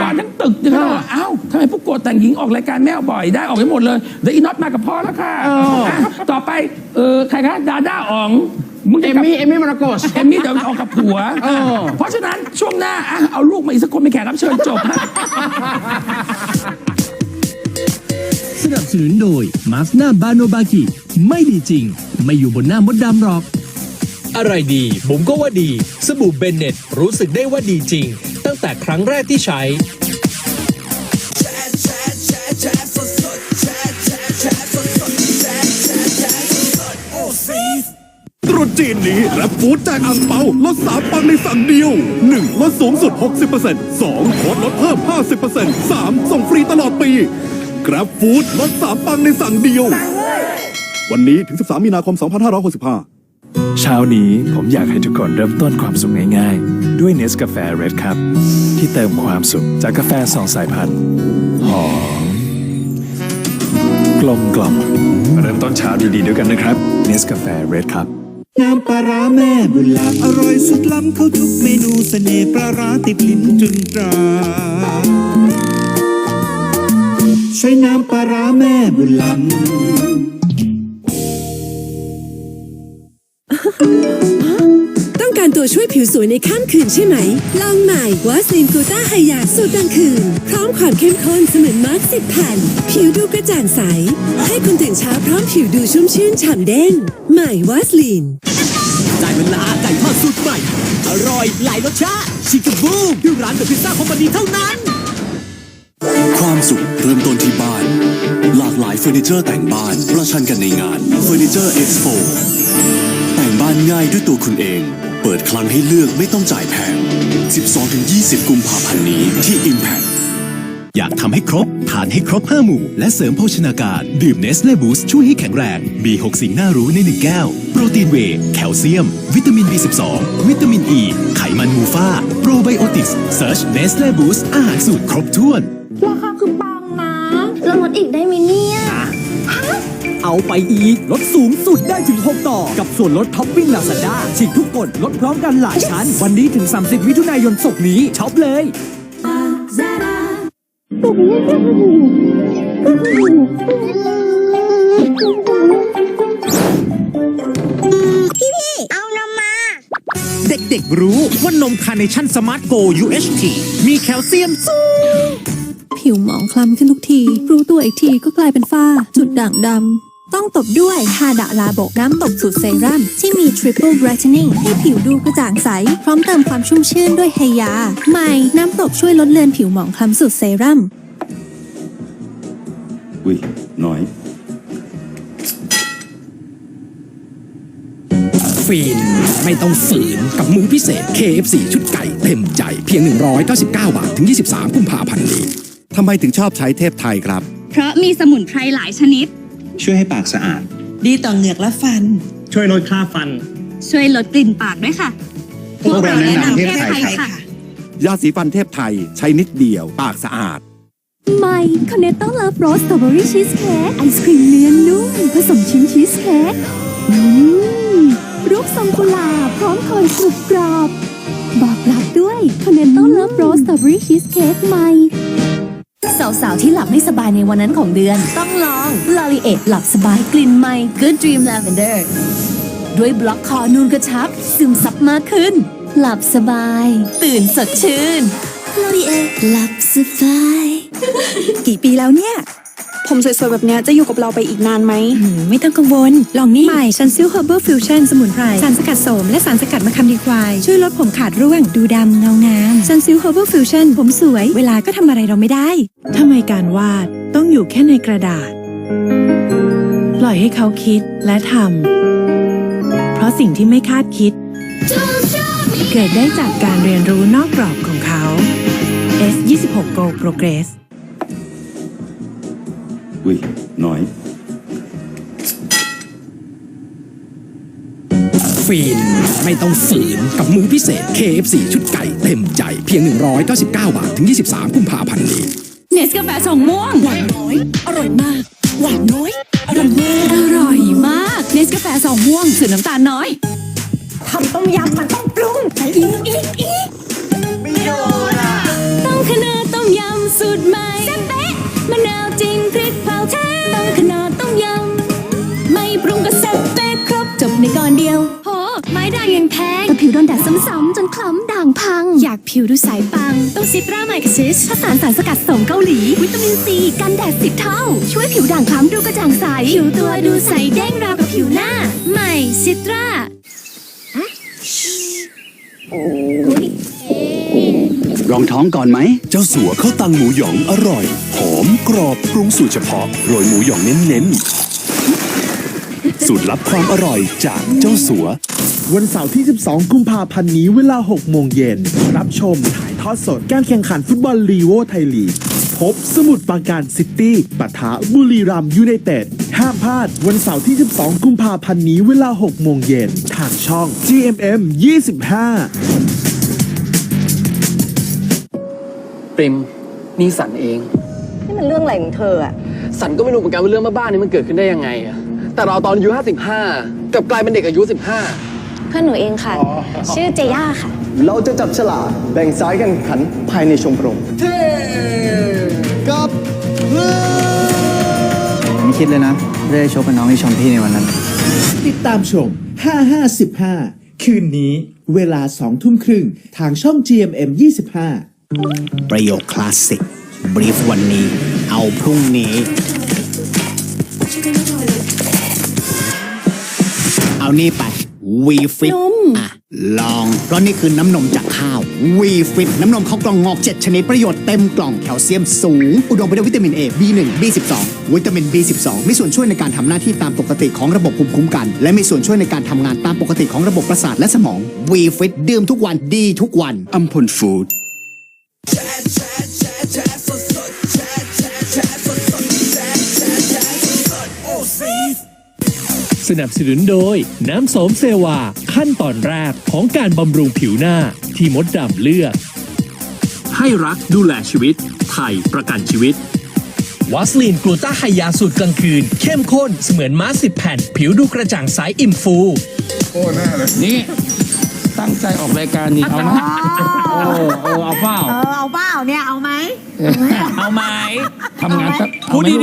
กรทั้งตึกเนี่ยเขาบอกว่าเอ้าทำไมพวกโกรธแต่งหญิงออกรายการแมวบ่อยได้ออกให้หมดเลยเดี๋ยวอีน็อตมากับพ่อแล้วค่ะะต่อไปเออใครคะดาด้าอ๋องมึงเอจะมกลับ มี่เอมมี่มาราโกสเอมมี่เดี๋ยวออกกับผัว เออ เพราะฉะนั้นช่วงหน้าอะเอาลูกมาอีกสักคนเป็นแขกรับเชิญจบฮะ สนับสนุนโดยมาสนาบาโนบากิไม่ดีจริง ไม่อยู่บนหน้ามดดำหรอก อะไรดี ผมก็ว่าดี สบู่เบนเน็ตรู้สึกได้ว่าดีจริงตั้ง แต่ครั้งแรกที่ใช้ ตรุษจีนนี้รับฟูดแจกอ่างเปาลดสามปังในสั่งเดียว 1. ลดสูงสุด 60% 2. โค้ดลดเพิ่ม 50% 3. ส่งฟรีตลอดปี กราฟฟู้ดลดสามปังในสั่งเดียว วันนี้ถึง 13 มีนาคม 2565 เช้านี้ผมอยากให้ทุกคนเริ่มต้นความสุขง่ายๆ ด้วยเนสกาแฟเรดครับ ที่เติมความสุขจากกาแฟสองสายพันธุ์หอมกลมกล่อมเริ่มต้นเช้าดีๆด้วยกันนะครับเนสกาแฟเรดครับน้ำปลาร้าแม่บุญล้ำอร่อยสุดล้ำเข้าทุกเมนูเสน่ห์ปลาร้าติดลิ้นจนตราใช้น้ำปลาร้าแม่บุญล้ำ ต้องการตัวช่วยผิวสวยในข้ามคืนใช่ไหม ลองใหม่วาสลินกูต้าไฮยาสูตรกลางคืน พร้อมความเข้มข้นเสมือนมาร์คสิบแผ่น ผิวดูกระจ่างใส ให้คุณตื่นเช้าพร้อมผิวดูชุ่มชื่นฉ่ำเด้ง ใหม่วาสลินได้เวลาไก่ทอดสูตรใหม่ อร่อยหลายรสชาติชิคกบูมที่ร้านเดอะพิซซ่าคอมพานีเท่านั้น ความสุขเริ่มต้นที่บ้าน หลากหลายเฟอร์นิเจอร์แต่งบ้าน ประชันกันในงานเฟอร์นิเจอร์เอ็กซ์โปแต่ง บ้านง่ายด้วยตัวคุณเอง เปิดคลังให้เลือกไม่ต้องจ่ายแพง 12-20 กุมภาพันธ์นี้ที่ Impact อยากทำให้ครบ ทานให้ครบ 5 หมู่ และเสริมโภชนาการ ดื่มเนสเล่บูสช่วยให้แข็งแรง มี 6 สิ่งน่ารู้ใน 1 แก้ว โปรตีนเวแคลเซียม วิตามิน B12 วิตามินอ e, ีไขมันมูฟาโปรไบโอติกส์เซิร์ชเนสเล่บูสอาหารสูตรครบถ้วน ราคาคือปังนะแล้วลดอีกได้ไหมเนี่ย เอาไปอีก ลดสูงสุดได้ถึง 6 ต่อ กับส่วนลดท็อปปิ้งลาซาด้าฉีกทุกกฎลดพร้อมกันหลายชั้น วันนี้ถึง 30 มิถุนายนศกนี้ช็อปเลยเอานมมา เด็กๆรู้ว่านมคาร์เนชั่นสมาร์ทโก UHT มีแคลเซียมสูงผิวหมองคล้ำขึ้นทุกที รู้ตัวอีกทีก็กลายเป็นฝ้า จุดด่างดำ ต้องตบด้วยฮาดะลาโบกน้ำตบสูตรเซรั่มที่มี Triple Brightening ให้ผิวดูกระจ่างใส พร้อมเติมความชุ่มชื่นด้วยไฮยา ใหม่ น้ำตบช่วยลดเลือนผิวหมองคล้ำสูตรเซรั่มอุ้ยน้อย ฟินไม่ต้องฝืนกับมื้อพิเศษ KFC ชุดไก่เต็มใจเพียง 199 บาท ถึง 23 กุมภาพันธ์นี้ทำไมถึงชอบใช้เทพไทยครับ เพราะมีสมุนไพรหลายชนิด ช่วยให้ปากสะอาด ดีต่อเหงือกและฟัน ช่วยลดค่าฟัน ช่วยลดกลิ่นปากด้วยค่ะ พวกเราแนะนำเทพไทยค่ะ ยาสีฟันเทพไทยใช้นิดเดียวปากสะอาดใหม่คอนเนตต้เลิฟโรสสตรอเบอรี่ชีสเค้กไอศครีมเนื้อนุ่มผสมชิ้นชีสเค้กอืมรูปทรงกุหลาบพร้อมโคนกรุบกรอบ บอกรักด้วยคอนเนตต้เลิฟโรสสตรอเบอรี่ชีสเค้กใหม่ สาวๆ ที่หลับไม่สบายในวันนั้นของเดือน ต้องลอง l o r i e หลับสบายกลิ่นใหม่ Good Dream Lavender ด้วยบล็อกคอนูนกระชับ ซึมซับมากขึ้น หลับสบาย ตื่นสดชื่น l o r i e หลับสบาย กี่ปีแล้วเนี่ย ผมสวยๆ แบบเนี้ยจะอยู่กับเราไปอีกนานไหมไม่ต้องกังวล ลองนี่ใหม่ซันซิลเฮอร์เบอร์ฟิวชั่นสมุนไพร สารสกัดโสมและสารสกัดมะขามดีควาย ช่วยลดผมขาดร่วง ดูดำเงางามซันซิลเฮอร์เบอร์ฟิวชั่นผมสวย เวลาก็ทำอะไรเราไม่ได้ทำไมการวาดต้องอยู่แค่ในกระดาษ ปล่อยให้เขาคิดและทำเพราะสิ่งที่ไม่คาดคิด เกิดได้จากการเรียนรู้นอกกรอบของเขา S26 Go Progress อุ้ยน้อยฟินไม่ต้องฝืนกับมื้อพิเศษ KFC ชุดไก่เต็มใจเพียง 199 บาท ถึง 23กุมภาพันธ์นี้ เนสกาแฟสองม่วง หวานน้อย อร่อยมาก หวานน้อย อร่อยมากอร่อยมาก เนสกาแฟสองม่วงสูตรน้ำตาลน้อย ทำต้มยำมันต้องปรุงอีกอีก นแดดซ้ำๆจนคล้ำด่างพัง อยากผิวดูใสปัง ต้องซิตราไมคซิสผสานสารสกัดสมเกาหลี วิตามินซีกันแดดสิบเท่า ช่วยผิวด่างคล้ำดูกระจ่างใส ผิวตัวดูใสเด้งราวกับผิวหน้า ใหม่ซิตรารองท้องก่อนไหม เจ้าสัวข้าวตังหมูหยองอร่อย หอมกรอบปรุงสูตรเฉพาะ โรยหมูหยองเน้นๆ สูตรลับความอร่อยจากเจ้าสัว วันเสาร์ที่ 12 กุมภาพันธ์นี้เวลา 6 โมงเย็น รับชมถ่ายทอดสดการแข่งขันฟุตบอลลีโวไทยลีก พบสมุทรปราการซิตี้ปะทะบุรีรัมย์ยูไนเต็ด ห้ามพลาด วันเสาร์ที่ 12 กุมภาพันธ์นี้เวลา 6 โมงเย็น ทางช่อง GMM 25ปริมนี่สันเอง นี่มันเรื่องอะไรของเธออะสันก็ไม่รู้เหมือนกันว่าเรื่องบ้าๆนี้มันเกิดขึ้นได้ยังไงอะ แต่เราตอนอายุ55กลับกลายเป็นเด็กอายุ15เพื่อนหนูเองค่ะ ชื่อเจย่าค่ะเราจะจับฉลากแบ่งสายกันขันภายในชมรมไม่คิดเลยนะได้ชกกับน้องที่ชมพี่ในวันนั้น ติดตามชม 5515 คืนนี้เวลา 2 ทุ่มครึ่ง ทางช่อง GMM 25ประโยคคลาสสิก บรีฟวันนี้ เอาพรุ่งนี้ เอานี่ไปวีฟิตอะลอง เพราะนี่คือน้ำนมจากข้าววีฟิตน้ำนมข้าวกล่องงอก 7 ชนิดประโยชน์เต็มกล่องแคลเซียมสูง อุดมไปด้วยวิตามิน A B1 B12 วิตามิน B12 มีส่วนช่วยในการทำหน้าที่ตามปกติของระบบภูมิคุ้มกัน และมีส่วนช่วยในการทำงานตามปกติของระบบประสาทและสมองวีฟิตดื่มทุกวันดีทุกวันอัมพลฟู้ด สนับสนุนโดย น้ำโสมเซวา ขั้นตอนแรกของการบำรุงผิวหน้าที่มดดำเลือก ให้รักดูแลชีวิต ไทยประกันชีวิต วัสลีนกลูต้าไฮยาสูตรกลางคืน เข้มข้นเสมือนม้าสิบแผ่น ผิวดูกระจ่างใสอิ่มฟูนี่ ตั้งใจออกรายการนี่เอานะโอ้โอ้เอาเปล่าเออเอาเปล่าเนี่ยเอาไหม เอาไหมทำงานสัก พูดเอาไหมดีๆ